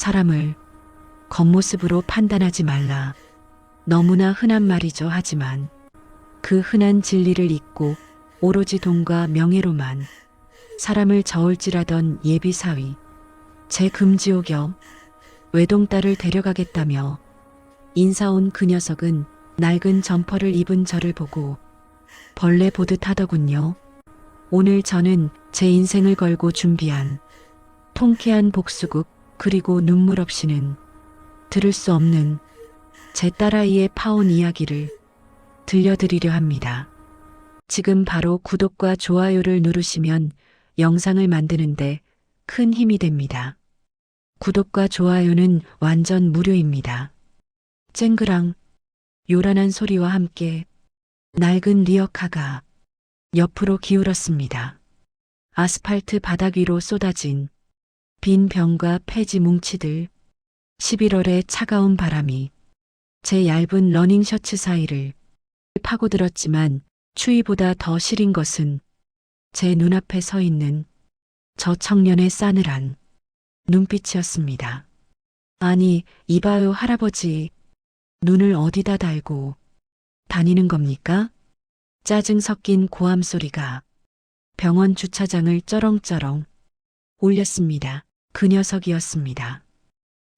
사람을 겉모습으로 판단하지 말라. 너무나 흔한 말이죠. 하지만 그 흔한 진리를 잊고 오로지 돈과 명예로만 사람을 저울질하던 예비사위, 제 금지호 겸 외동딸을 데려가겠다며 인사온 그 녀석은 낡은 점퍼를 입은 저를 보고 벌레 보듯 하더군요. 오늘 저는 제 인생을 걸고 준비한 통쾌한 복수극 그리고 눈물 없이는 들을 수 없는 제 딸아이의 파온 이야기를 들려드리려 합니다. 지금 바로 구독과 좋아요를 누르시면 영상을 만드는데 큰 힘이 됩니다. 구독과 좋아요는 완전 무료입니다. 쨍그랑 요란한 소리와 함께 낡은 리어카가 옆으로 기울었습니다. 아스팔트 바닥 위로 쏟아진 빈 병과 폐지 뭉치들 11월의 차가운 바람이 제 얇은 러닝 셔츠 사이를 파고들었지만 추위보다 더 시린 것은 제 눈앞에 서 있는 저 청년의 싸늘한 눈빛이었습니다. 아니, 이봐요, 할아버지. 눈을 어디다 달고 다니는 겁니까? 짜증 섞인 고함 소리가 병원 주차장을 쩌렁쩌렁 울렸습니다. 그 녀석이었습니다.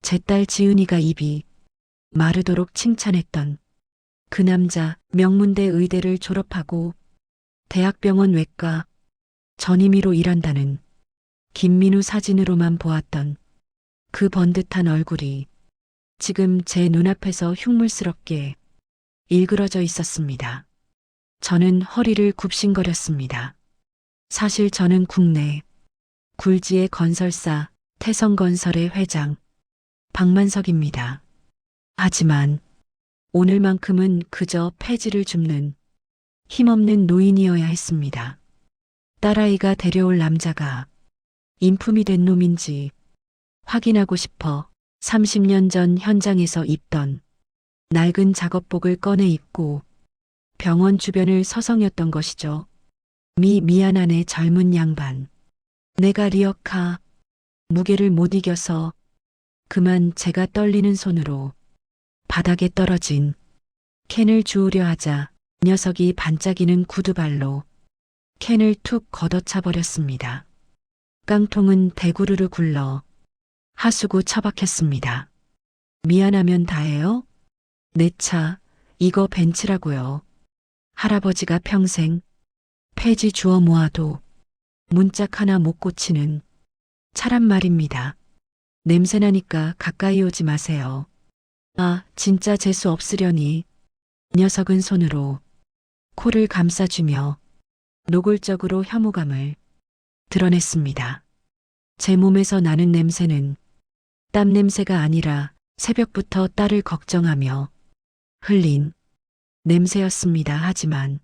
제 딸 지은이가 입이 마르도록 칭찬했던 그 남자 명문대 의대를 졸업하고 대학병원 외과 전임의로 일한다는 김민우 사진으로만 보았던 그 번듯한 얼굴이 지금 제 눈앞에서 흉물스럽게 일그러져 있었습니다. 저는 허리를 굽신거렸습니다. 사실 저는 국내 굴지의 건설사 태성건설의 회장 박만석입니다. 하지만 오늘만큼은 그저 폐지를 줍는 힘없는 노인이어야 했습니다. 딸아이가 데려올 남자가 인품이 된 놈인지 확인하고 싶어 30년 전 현장에서 입던 낡은 작업복을 꺼내 입고 병원 주변을 서성였던 것이죠. 미 미안하네 젊은 양반. 내가 리어카 무게를 못 이겨서 그만 제가 떨리는 손으로 바닥에 떨어진 캔을 주우려 하자 녀석이 반짝이는 구두발로 캔을 툭 걷어차 버렸습니다. 깡통은 대구르르 굴러 하수구 처박혔습니다. 미안하면 다해요? 내 차, 이거 벤츠라고요. 할아버지가 평생 폐지 주워 모아도 문짝 하나 못 고치는 차란 말입니다. 냄새나니까 가까이 오지 마세요. 아, 진짜 재수 없으려니. 녀석은 손으로 코를 감싸주며 노골적으로 혐오감을 드러냈습니다. 제 몸에서 나는 냄새는 땀 냄새가 아니라 새벽부터 딸을 걱정하며 흘린 냄새였습니다. 하지만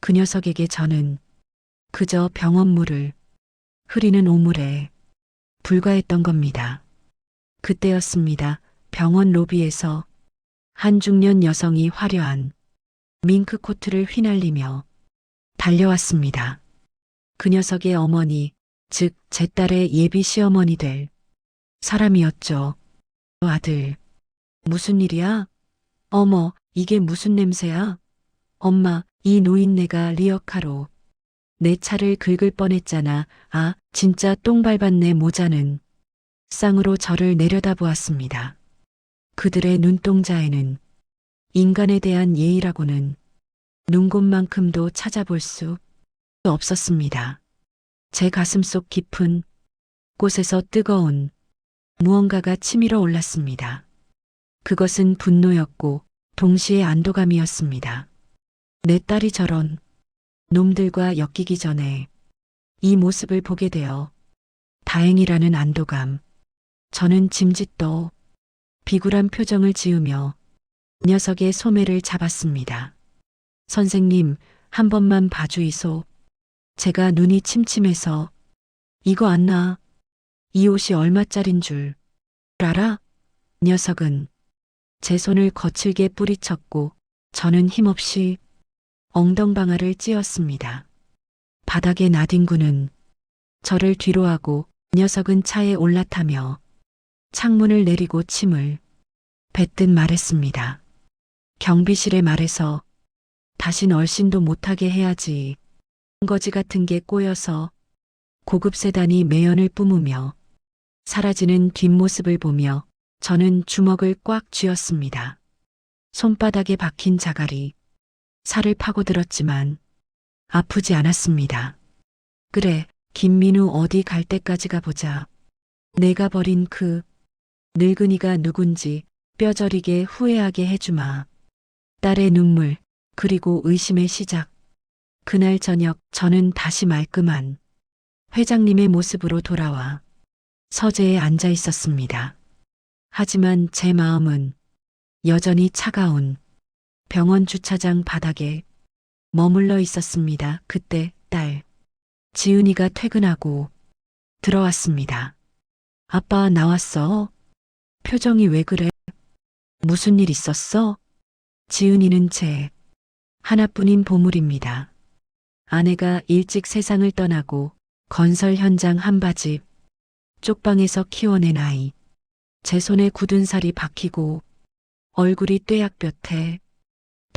그 녀석에게 저는 그저 병원물을 흐리는 오물에 불과했던 겁니다. 그때였습니다. 병원 로비에서 한 중년 여성이 화려한 밍크 코트를 휘날리며 달려왔습니다. 그 녀석의 어머니, 즉 제 딸의 예비 시어머니 될 사람이었죠. 아들, 무슨 일이야? 어머, 이게 무슨 냄새야? 엄마, 이 노인네가 리어카로 내 차를 긁을 뻔했잖아. 아, 진짜 똥 밟았네 모자는. 쌍으로 저를 내려다보았습니다. 그들의 눈동자에는 인간에 대한 예의라고는 눈곱만큼도 찾아볼 수 없었습니다. 제 가슴 속 깊은 곳에서 뜨거운 무언가가 치밀어 올랐습니다. 그것은 분노였고 동시에 안도감이었습니다. 내 딸이 저런 놈들과 엮이기 전에 이 모습을 보게 되어 다행이라는 안도감. 저는 짐짓도 비굴한 표정을 지으며 녀석의 소매를 잡았습니다. 선생님, 한 번만 봐주이소. 제가 눈이 침침해서 이거 안 나. 이 옷이 얼마짜린 줄 알아? 녀석은 제 손을 거칠게 뿌리쳤고 저는 힘없이 엉덩방아를 찧었습니다. 바닥에 나뒹구는 저를 뒤로 하고 녀석은 차에 올라타며 창문을 내리고 침을 뱉듯 말했습니다. 경비실에 말해서 다신 얼씬도 못하게 해야지. 거지 같은 게 꼬여서 고급 세단이 매연을 뿜으며 사라지는 뒷모습을 보며 저는 주먹을 꽉 쥐었습니다. 손바닥에 박힌 자갈이 살을 파고들었지만 아프지 않았습니다. 그래, 김민우 어디 갈 때까지 가보자. 내가 버린 그 늙은이가 누군지 뼈저리게 후회하게 해주마. 딸의 눈물, 그리고 의심의 시작. 그날 저녁 저는 다시 말끔한 회장님의 모습으로 돌아와 서재에 앉아 있었습니다. 하지만 제 마음은 여전히 차가운 병원 주차장 바닥에 머물러 있었습니다. 그때 딸 지은이가 퇴근하고 들어왔습니다. 아빠 나왔어? 표정이 왜 그래? 무슨 일 있었어? 지은이는 제 하나뿐인 보물입니다. 아내가 일찍 세상을 떠나고 건설 현장 한바집 쪽방에서 키워낸 아이. 제 손에 굳은 살이 박히고 얼굴이 뙤약볕에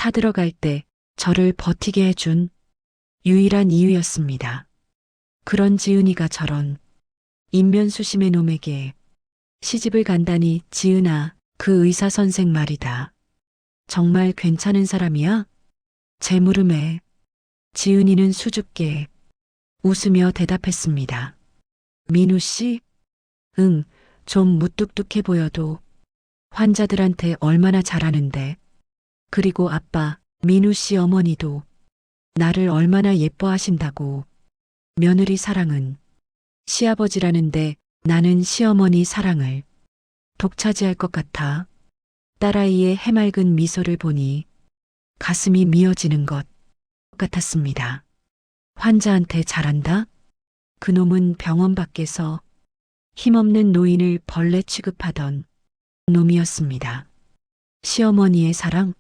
타들어갈 때 저를 버티게 해준 유일한 이유였습니다. 그런 지은이가 저런 인면수심의 놈에게 시집을 간다니 지은아 그 의사 선생 말이다. 정말 괜찮은 사람이야? 제 물음에 지은이는 수줍게 웃으며 대답했습니다. 민우 씨? 응, 좀 무뚝뚝해 보여도 환자들한테 얼마나 잘하는데. 그리고 아빠, 민우 씨 어머니도 나를 얼마나 예뻐하신다고. 며느리 사랑은 시아버지라는데 나는 시어머니 사랑을 독차지할 것 같아. 딸아이의 해맑은 미소를 보니 가슴이 미어지는 것 같았습니다. 환자한테 잘한다? 그놈은 병원 밖에서 힘없는 노인을 벌레 취급하던 놈이었습니다. 시어머니의 사랑?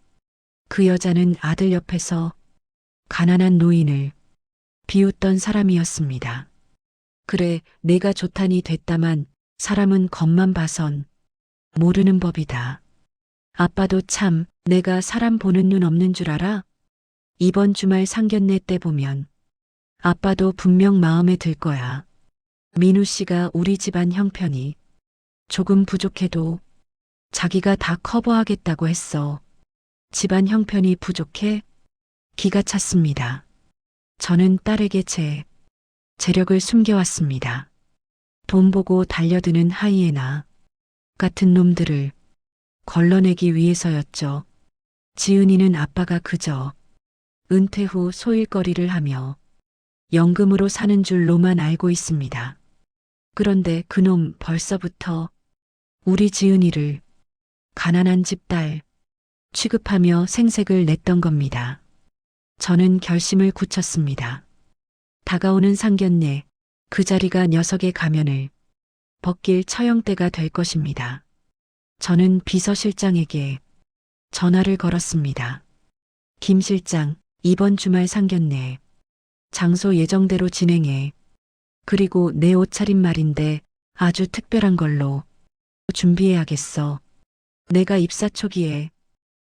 그 여자는 아들 옆에서 가난한 노인을 비웃던 사람이었습니다. 그래, 내가 좋다니 됐다만 사람은 겉만 봐선 모르는 법이다. 아빠도 참 내가 사람 보는 눈 없는 줄 알아? 이번 주말 상견례 때 보면 아빠도 분명 마음에 들 거야. 민우 씨가 우리 집안 형편이 조금 부족해도 자기가 다 커버하겠다고 했어. 집안 형편이 부족해? 기가 찼습니다. 저는 딸에게 제 재력을 숨겨왔습니다. 돈 보고 달려드는 하이에나 같은 놈들을 걸러내기 위해서였죠. 지은이는 아빠가 그저 은퇴 후 소일거리를 하며 연금으로 사는 줄로만 알고 있습니다. 그런데 그놈 벌써부터 우리 지은이를 가난한 집딸 취급하며 생색을 냈던 겁니다. 저는 결심을 굳혔습니다. 다가오는 상견례 그 자리가 녀석의 가면을 벗길 처형대가 될 것입니다. 저는 비서실장에게 전화를 걸었습니다. 김 실장, 이번 주말 상견례 장소 예정대로 진행해. 그리고 내 옷차림 말인데 아주 특별한 걸로 준비해야겠어. 내가 입사 초기에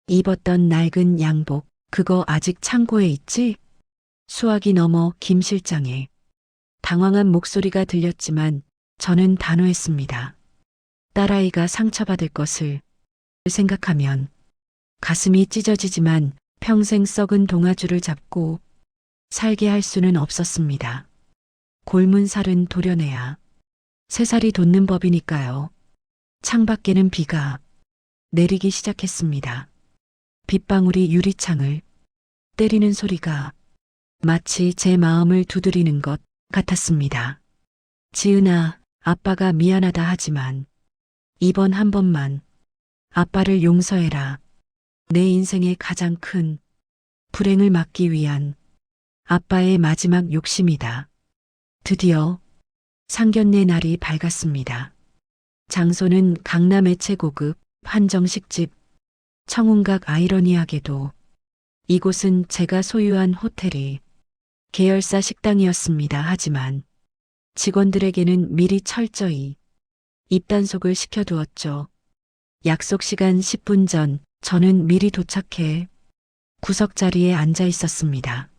입었던 낡은 양복, 그거 아직 창고에 있지? 수학이 넘어 김 실장의 당황한 목소리가 들렸지만 저는 단호했습니다. 딸아이가 상처받을 것을 생각하면 가슴이 찢어지지만 평생 썩은 동아줄을 잡고 살게 할 수는 없었습니다. 골문 살은 도려내야 새살이 돋는 법이니까요. 창밖에는 비가 내리기 시작했습니다. 빗방울이 유리창을 때리는 소리가 마치 제 마음을 두드리는 것 같았습니다. 지은아, 아빠가 미안하다 하지만 이번 한 번만 아빠를 용서해라. 내 인생의 가장 큰 불행을 막기 위한 아빠의 마지막 욕심이다. 드디어 상견례 날이 밝았습니다. 장소는 강남의 최고급 한정식집 청운각 아이러니하게도 이곳은 제가 소유한 호텔이 계열사 식당이었습니다. 하지만 직원들에게는 미리 철저히 입단속을 시켜두었죠. 약속 시간 10분 전 저는 미리 도착해 구석 자리에 앉아 있었습니다.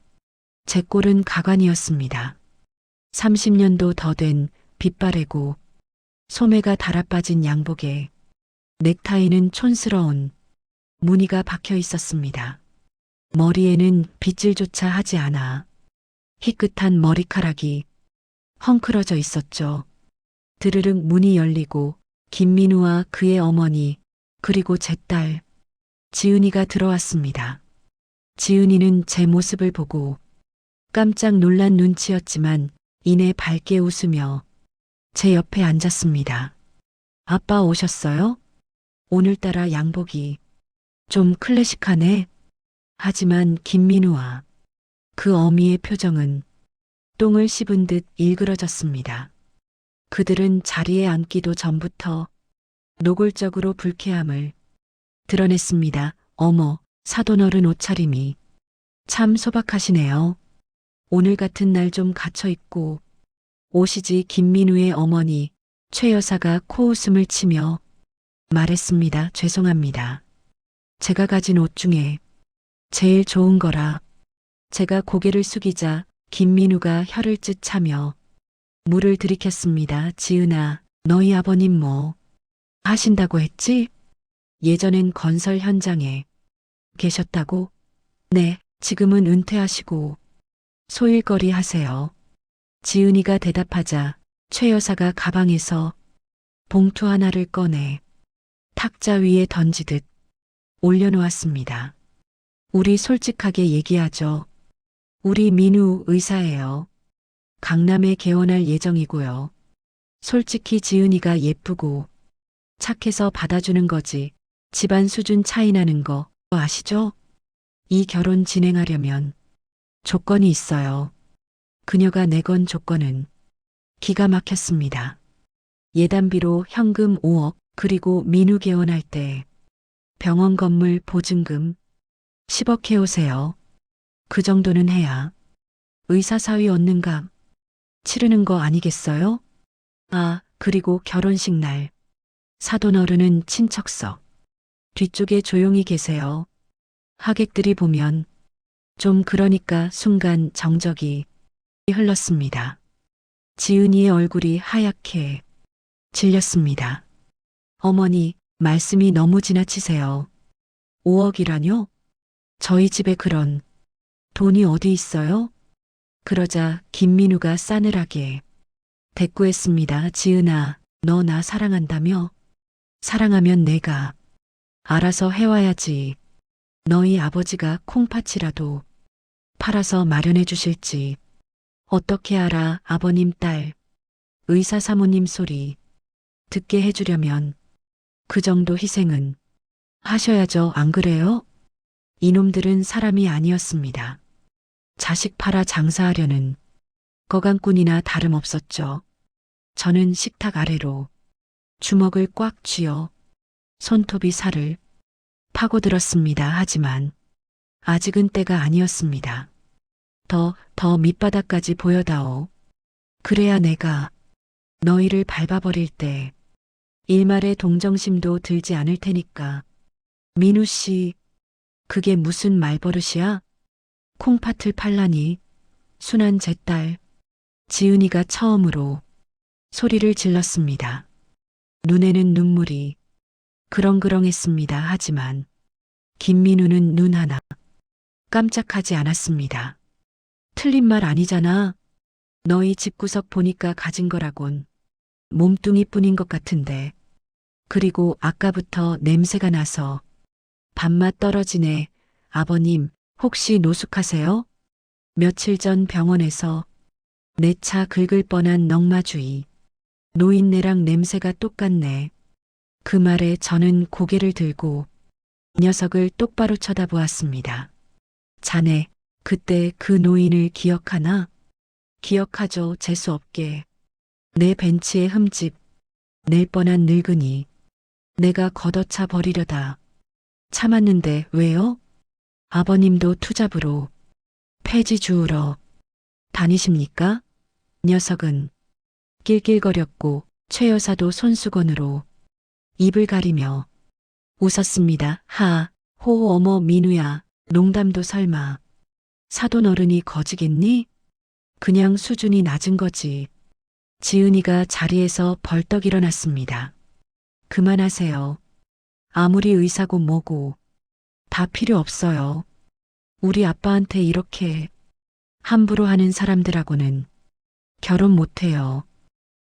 제 꼴은 가관이었습니다. 30년도 더 된 빛바래고 소매가 달아빠진 양복에 넥타이는 촌스러운 무늬가 박혀 있었습니다. 머리에는 빗질조차 하지 않아 희끗한 머리카락이 헝클어져 있었죠. 드르륵 문이 열리고 김민우와 그의 어머니 그리고 제 딸 지은이가 들어왔습니다. 지은이는 제 모습을 보고 깜짝 놀란 눈치였지만 이내 밝게 웃으며 제 옆에 앉았습니다. 아빠 오셨어요? 오늘따라 양복이 좀 클래식하네. 하지만 김민우와 그 어미의 표정은 똥을 씹은 듯 일그러졌습니다. 그들은 자리에 앉기도 전부터 노골적으로 불쾌함을 드러냈습니다. 어머, 사돈어른 옷차림이 참 소박하시네요. 오늘 같은 날 좀 갇혀 있고 오시지 김민우의 어머니 최 여사가 코웃음을 치며 말했습니다. 죄송합니다. 제가 가진 옷 중에 제일 좋은 거라 제가 고개를 숙이자 김민우가 혀를 ጭ 차며 물을 들이켰습니다. 지은아, 너희 아버님 뭐 하신다고 했지? 예전엔 건설 현장에 계셨다고? 네, 지금은 은퇴하시고 소일거리 하세요. 지은이가 대답하자 최 여사가 가방에서 봉투 하나를 꺼내 탁자 위에 던지듯 올려놓았습니다. 우리 솔직하게 얘기하죠. 우리 민우 의사예요. 강남에 개원할 예정이고요. 솔직히 지은이가 예쁘고 착해서 받아주는 거지. 집안 수준 차이 나는 거 아시죠? 이 결혼 진행하려면 조건이 있어요. 그녀가 내건 조건은 기가 막혔습니다. 예단비로 현금 5억 그리고 민우 개원할 때 병원 건물 보증금 10억 해오세요. 그 정도는 해야 의사 사위 얻는 감 치르는 거 아니겠어요? 아, 그리고 결혼식 날 사돈 어른은 친척석 뒤쪽에 조용히 계세요. 하객들이 보면 좀 그러니까 순간 정적이 흘렀습니다. 지은이의 얼굴이 하얗게 질렸습니다. 어머니, 말씀이 너무 지나치세요. 5억이라뇨? 저희 집에 그런 돈이 어디 있어요? 그러자 김민우가 싸늘하게 대꾸했습니다. 지은아, 너 나 사랑한다며? 사랑하면 내가 알아서 해와야지. 너희 아버지가 콩팥이라도 팔아서 마련해 주실지. 어떻게 알아, 아버님 딸. 의사 사모님 소리 듣게 해주려면 그 정도 희생은 하셔야죠, 안 그래요? 이놈들은 사람이 아니었습니다. 자식 팔아 장사하려는 거강꾼이나 다름없었죠. 저는 식탁 아래로 주먹을 꽉 쥐어 손톱이 살을 파고들었습니다. 하지만 아직은 때가 아니었습니다. 더, 더 밑바닥까지 보여다오. 그래야 내가 너희를 밟아버릴 때 일말의 동정심도 들지 않을 테니까. 민우 씨, 그게 무슨 말버릇이야? 콩팥을 팔라니. 순한 제 딸, 지은이가 처음으로 소리를 질렀습니다. 눈에는 눈물이 그렁그렁했습니다. 하지만 김민우는 눈 하나 깜짝하지 않았습니다. 틀린 말 아니잖아. 너희 집구석 보니까 가진 거라곤 몸뚱이뿐인 것 같은데. 그리고 아까부터 냄새가 나서 밥맛 떨어지네. 아버님, 혹시 노숙하세요? 며칠 전 병원에서 내 차 긁을 뻔한 넝마주의. 노인네랑 냄새가 똑같네. 그 말에 저는 고개를 들고 녀석을 똑바로 쳐다보았습니다. 자네, 그때 그 노인을 기억하나? 기억하죠, 재수없게. 내 벤치에 흠집, 낼 뻔한 늙은이. 내가 걷어차 버리려다. 참았는데 왜요? 아버님도 투잡으로 폐지 주우러 다니십니까? 녀석은 낄낄거렸고 최 여사도 손수건으로 입을 가리며 웃었습니다. 하, 호 어머 민우야, 농담도 설마. 사돈 어른이 거지겠니? 그냥 수준이 낮은 거지. 지은이가 자리에서 벌떡 일어났습니다. 그만하세요. 아무리 의사고 뭐고 다 필요 없어요. 우리 아빠한테 이렇게 함부로 하는 사람들하고는 결혼 못해요.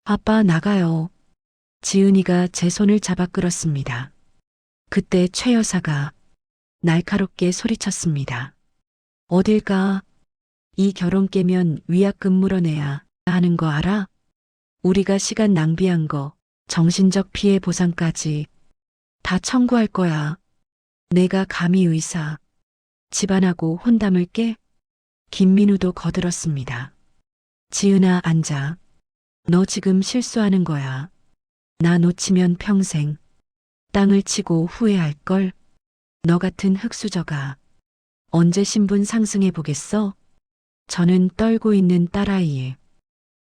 아빠 나가요. 지은이가 제 손을 잡아 끌었습니다. 그때 최 여사가 날카롭게 소리쳤습니다. 어딜 가? 이 결혼 깨면 위약금 물어내야 하는 거 알아? 우리가 시간 낭비한 거, 정신적 피해 보상까지 다 청구할 거야. 내가 감히 의사, 집안하고 혼담을 깨? 김민우도 거들었습니다. 지은아 앉아. 너 지금 실수하는 거야. 나 놓치면 평생 땅을 치고 후회할 걸. 너 같은 흙수저가 언제 신분 상승해 보겠어? 저는 떨고 있는 딸아이의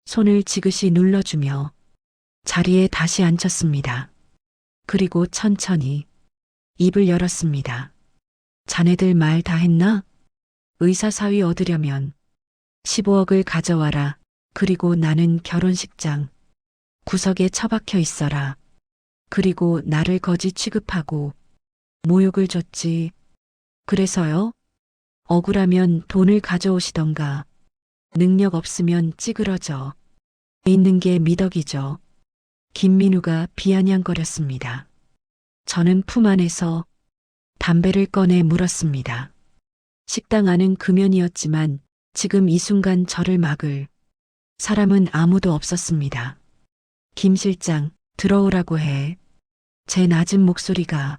손을 지그시 눌러주며 자리에 다시 앉혔습니다. 그리고 천천히 입을 열었습니다. 자네들 말 다 했나? 의사 사위 얻으려면 15억을 가져와라. 그리고 나는 결혼식장 구석에 처박혀 있어라. 그리고 나를 거지 취급하고 모욕을 줬지. 그래서요? 억울하면 돈을 가져오시던가. 능력 없으면 찌그러져. 있는 게 미덕이죠. 김민우가 비아냥거렸습니다. 저는 품 안에서 담배를 꺼내 물었습니다. 식당 안은 금연이었지만 지금 이 순간 저를 막을 사람은 아무도 없었습니다. 김 실장, 들어오라고 해. 제 낮은 목소리가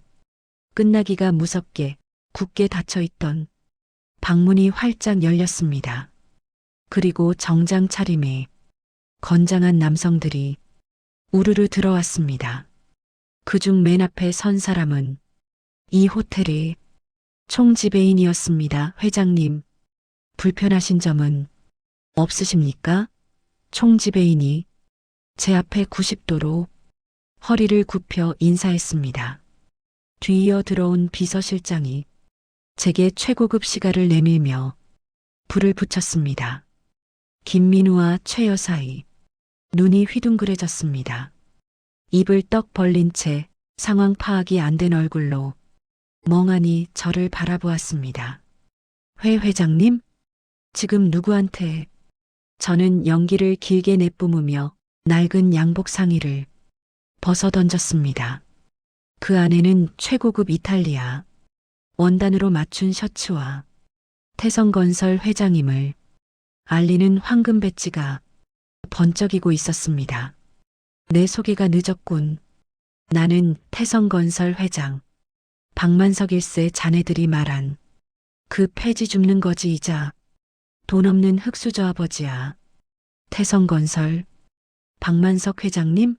끝나기가 무섭게 굳게 닫혀 있던 방문이 활짝 열렸습니다. 그리고 정장 차림에 건장한 남성들이 우르르 들어왔습니다. 그중 맨 앞에 선 사람은 이 호텔의 총지배인이었습니다. 회장님, 불편하신 점은 없으십니까? 총지배인이 제 앞에 90도로 허리를 굽혀 인사했습니다. 뒤이어 들어온 비서실장이 제게 최고급 시가를 내밀며 불을 붙였습니다. 김민우와 최 여사의 눈이 휘둥그레졌습니다. 입을 떡 벌린 채 상황 파악이 안 된 얼굴로 멍하니 저를 바라보았습니다. 회 회장님? 지금 누구한테? 저는 연기를 길게 내뿜으며 낡은 양복 상의를 벗어 던졌습니다. 그 안에는 최고급 이탈리아 원단으로 맞춘 셔츠와 태성건설 회장임을 알리는 황금 배지가 번쩍이고 있었습니다. 내 소개가 늦었군. 나는 태성건설 회장. 박만석 일세 자네들이 말한 그 폐지 줍는 거지 이자 돈 없는 흑수저 아버지야. 태성건설 박만석 회장님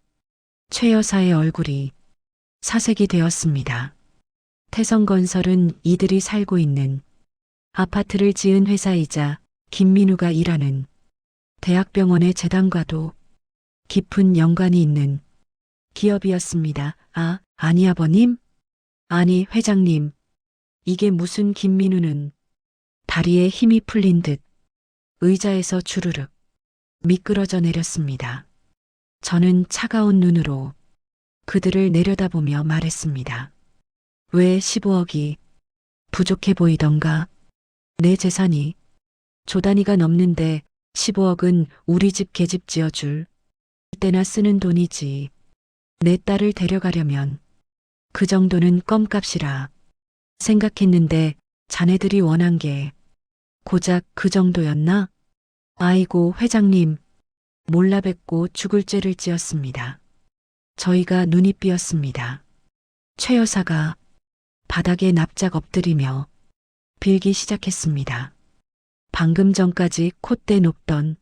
최 여사의 얼굴이 사색이 되었습니다. 태성건설은 이들이 살고 있는 아파트를 지은 회사이자 김민우가 일하는 대학병원의 재단과도 깊은 연관이 있는 기업이었습니다. 아, 아니 아버님? 아니 회장님. 이게 무슨 김민우는 다리에 힘이 풀린 듯 의자에서 주르륵 미끄러져 내렸습니다. 저는 차가운 눈으로 그들을 내려다보며 말했습니다. 왜 15억이 부족해 보이던가? 내 재산이 조단위가 넘는데 15억은 우리 집 계집 지어줄 때나 쓰는 돈이지. 내 딸을 데려가려면 그 정도는 껌값이라 생각했는데 자네들이 원한 게 고작 그 정도였나? 아이고 회장님 몰라 뵙고 죽을 죄를 지었습니다. 저희가 눈이 삐었습니다. 최 여사가 바닥에 납작 엎드리며 빌기 시작했습니다. 방금 전까지 콧대 높던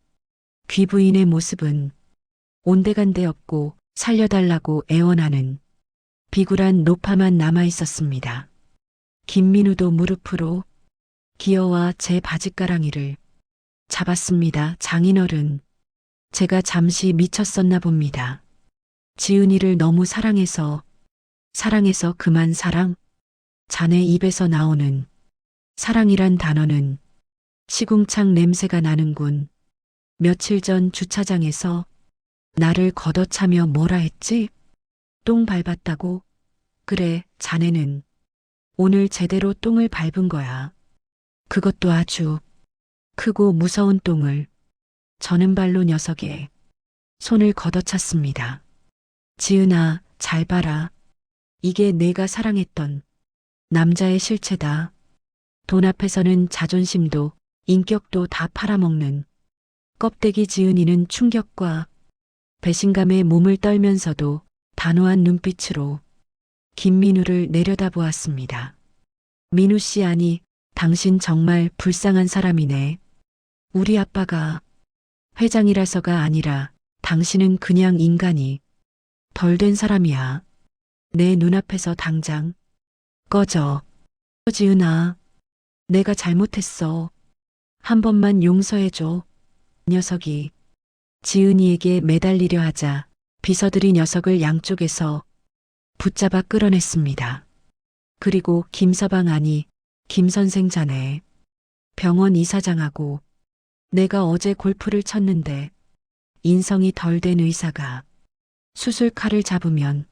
귀부인의 모습은 온데간데 없고 살려달라고 애원하는 비굴한 노파만 남아 있었습니다. 김민우도 무릎으로 기어와 제 바짓가랑이를 잡았습니다. 장인어른, 제가 잠시 미쳤었나 봅니다. 지은이를 너무 사랑해서, 사랑해서 그만 사랑? 자네 입에서 나오는 사랑이란 단어는 시궁창 냄새가 나는군. 며칠 전 주차장에서 나를 걷어차며 뭐라 했지? 똥 밟았다고? 그래, 자네는 오늘 제대로 똥을 밟은 거야. 그것도 아주 크고 무서운 똥을 저는 발로 녀석의 손을 걷어찼습니다. 지은아, 잘 봐라. 이게 내가 사랑했던 남자의 실체다. 돈 앞에서는 자존심도 인격도 다 팔아먹는 껍데기 지은이는 충격과 배신감에 몸을 떨면서도 단호한 눈빛으로 김민우를 내려다보았습니다. 민우 씨 아니, 당신 정말 불쌍한 사람이네. 우리 아빠가 회장이라서가 아니라 당신은 그냥 인간이 덜 된 사람이야. 내 눈앞에서 당장 꺼져. 지은아, 내가 잘못했어. 한 번만 용서해줘. 녀석이 지은이에게 매달리려 하자 비서들이 녀석을 양쪽에서 붙잡아 끌어냈습니다. 그리고 김서방 아니, 김 선생 자네. 병원 이사장하고 내가 어제 골프를 쳤는데 인성이 덜 된 의사가 수술 칼을 잡으면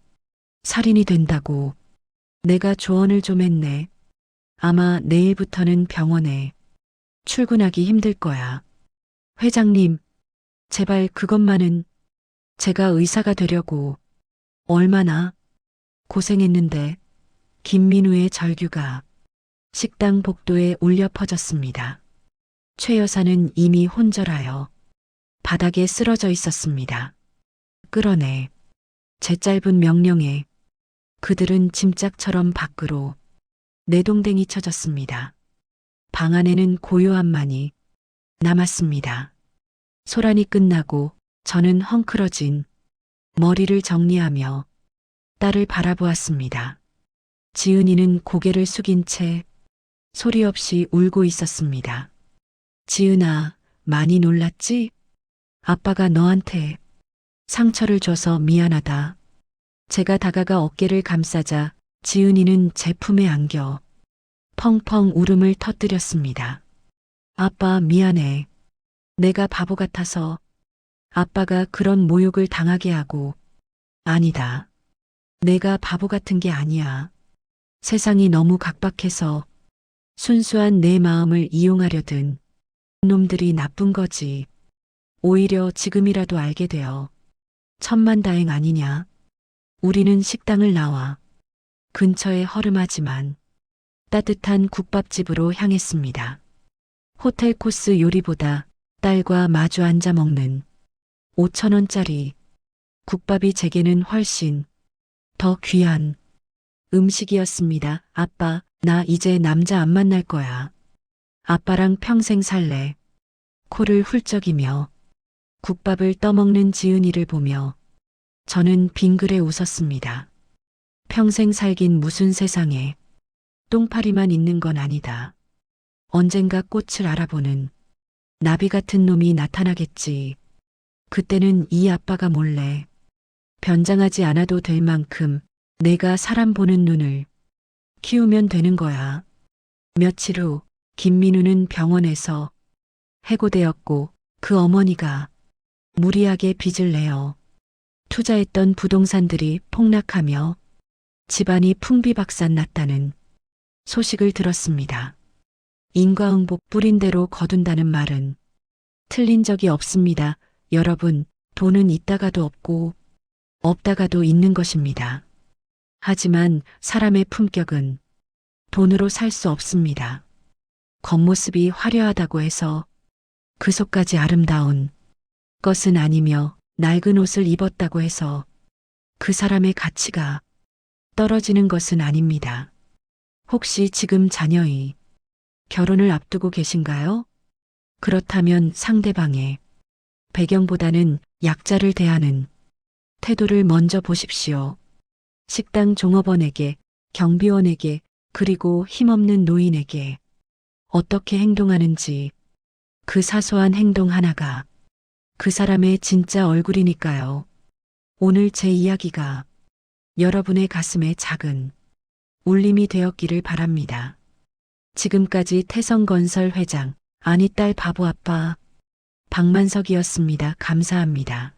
살인이 된다고 내가 조언을 좀 했네. 아마 내일부터는 병원에 출근하기 힘들 거야. 회장님, 제발 그것만은 제가 의사가 되려고 얼마나 고생했는데 김민우의 절규가 식당 복도에 울려 퍼졌습니다. 최 여사는 이미 혼절하여 바닥에 쓰러져 있었습니다. 끌어내. 제 짧은 명령에 그들은 짐짝처럼 밖으로 내동댕이 쳐졌습니다. 방 안에는 고요함만이 남았습니다. 소란이 끝나고 저는 헝클어진 머리를 정리하며 딸을 바라보았습니다. 지은이는 고개를 숙인 채 소리 없이 울고 있었습니다. 지은아, 많이 놀랐지? 아빠가 너한테 상처를 줘서 미안하다. 제가 다가가 어깨를 감싸자 지은이는 제 품에 안겨 펑펑 울음을 터뜨렸습니다. 아빠 미안해. 내가 바보 같아서 아빠가 그런 모욕을 당하게 하고 아니다. 내가 바보 같은 게 아니야. 세상이 너무 각박해서 순수한 내 마음을 이용하려든 놈들이 나쁜 거지. 오히려 지금이라도 알게 되어 천만 다행 아니냐. 우리는 식당을 나와 근처에 허름하지만 따뜻한 국밥집으로 향했습니다. 호텔 코스 요리보다 딸과 마주 앉아 먹는 5천원짜리 국밥이 제게는 훨씬 더 귀한 음식이었습니다. 아빠, 나 이제 남자 안 만날 거야. 아빠랑 평생 살래. 코를 훌쩍이며 국밥을 떠먹는 지은이를 보며 저는 빙그레 웃었습니다. 평생 살긴 무슨 세상에 똥파리만 있는 건 아니다. 언젠가 꽃을 알아보는 나비 같은 놈이 나타나겠지. 그때는 이 아빠가 몰래 변장하지 않아도 될 만큼 내가 사람 보는 눈을 키우면 되는 거야. 며칠 후 김민우는 병원에서 해고되었고 그 어머니가 무리하게 빚을 내어 투자했던 부동산들이 폭락하며 집안이 풍비박산 났다는 소식을 들었습니다. 인과응복 뿌린 대로 거둔다는 말은 틀린 적이 없습니다. 여러분, 돈은 있다가도 없고 없다가도 있는 것입니다. 하지만 사람의 품격은 돈으로 살 수 없습니다. 겉모습이 화려하다고 해서 그 속까지 아름다운 것은 아니며 낡은 옷을 입었다고 해서 그 사람의 가치가 떨어지는 것은 아닙니다. 혹시 지금 자녀의 결혼을 앞두고 계신가요? 그렇다면 상대방의 배경보다는 약자를 대하는 태도를 먼저 보십시오. 식당 종업원에게, 경비원에게, 그리고 힘없는 노인에게 어떻게 행동하는지 그 사소한 행동 하나가 그 사람의 진짜 얼굴이니까요. 오늘 제 이야기가 여러분의 가슴에 작은 울림이 되었기를 바랍니다. 지금까지 태성건설 회장, 아니 딸 바보 아빠, 박만석이었습니다. 감사합니다.